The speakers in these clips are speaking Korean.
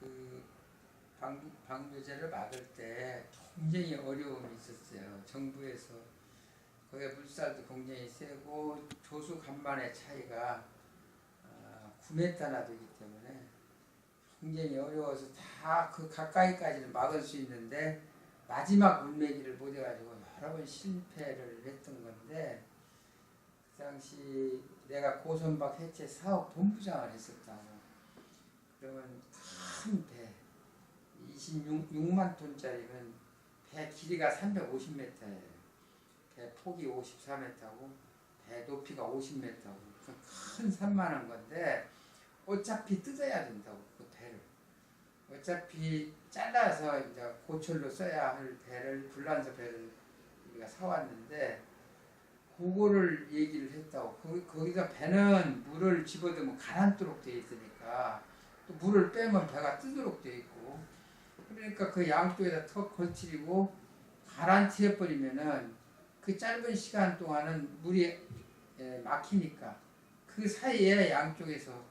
그 방부, 방부제를 막을 때 굉장히 어려움이 있었어요. 정부에서 거기에 물살도 굉장히 세고 조수 간만의 차이가 아, 9m나 되기 때문에 굉장히 어려워서 다 그 가까이까지는 막을 수 있는데 마지막 물매기를 못 해가지고 여러 번 실패를 했던 건데 그 당시 내가 고선박 해체 사업 본부장을 했었다고 그러면 큰 배 26만 톤짜리면 배 길이가 350m예요. 배 폭이 54m고 배 높이가 50m고 큰 산만한 건데 어차피 뜯어야 된다고 그 배를. 어차피 잘라서 이제 고철로 써야 할 배를 불란서 배를 우리가 사왔는데 그거를 얘기를 했다고. 거기, 거기서 배는 물을 집어넣으면 가라앉도록 돼 있으니까 또 물을 빼면 배가 뜨도록 돼 있고 그러니까 그 양쪽에다 턱 걸치고 가라앉혀 버리면은 그 짧은 시간 동안은 물이 예, 막히니까 그 사이에 양쪽에서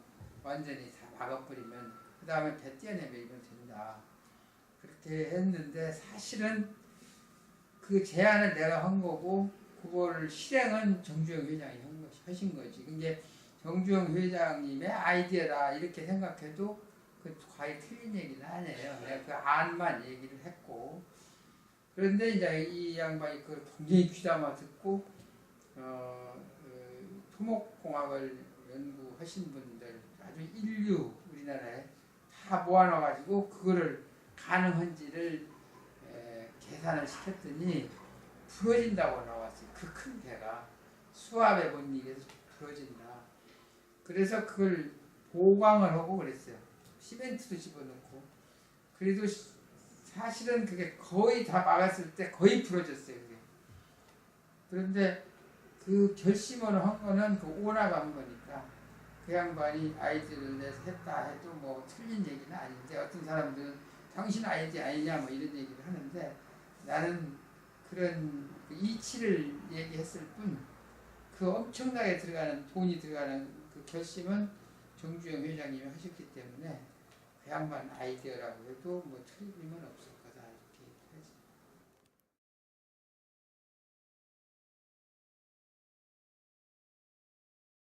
완전히 다 막아버리면 그 다음에 배 떼어내면 된다 그렇게 했는데 사실은 그 제안을 내가 한 거고 그거를 실행은 정주영 회장이 한 것이 하신 거지. 근데 정주영 회장님의 아이디어다 이렇게 생각해도 그 과히 틀린 얘기는 아니에요. 내가 그 안만 얘기를 했고 그런데 이제 이 양반이 그걸 굉장히 귀담아 듣고 어, 그 토목공학을 연구하신 분들 아주 인류 우리나라에 다 모아놔가지고 그거를 가능한지를 에, 계산을 시켰더니 부러진다고 나왔어요. 그큰 배가 수압에 못 이겨서 부러진다. 그래서 그걸 보강을 하고 그랬어요. 시멘트도 집어넣고. 그래도 시- 사실은 그게 거의 다 막았을 때 거의 부러졌어요. 그게. 그런데 그 결심을 한 거는 그 오나가 한 거니까 그 양반이 아이디어를 내서 했다 해도 뭐 틀린 얘기는 아닌데 어떤 사람들은 당신 아이디어 아니냐 뭐 이런 얘기를 하는데 나는 그런 그 이치를 얘기했을 뿐 그 엄청나게 들어가는 돈이 들어가는 그 결심은 정주영 회장님이 하셨기 때문에 그 양반 아이디어라고 해도 뭐 틀림은 없어요.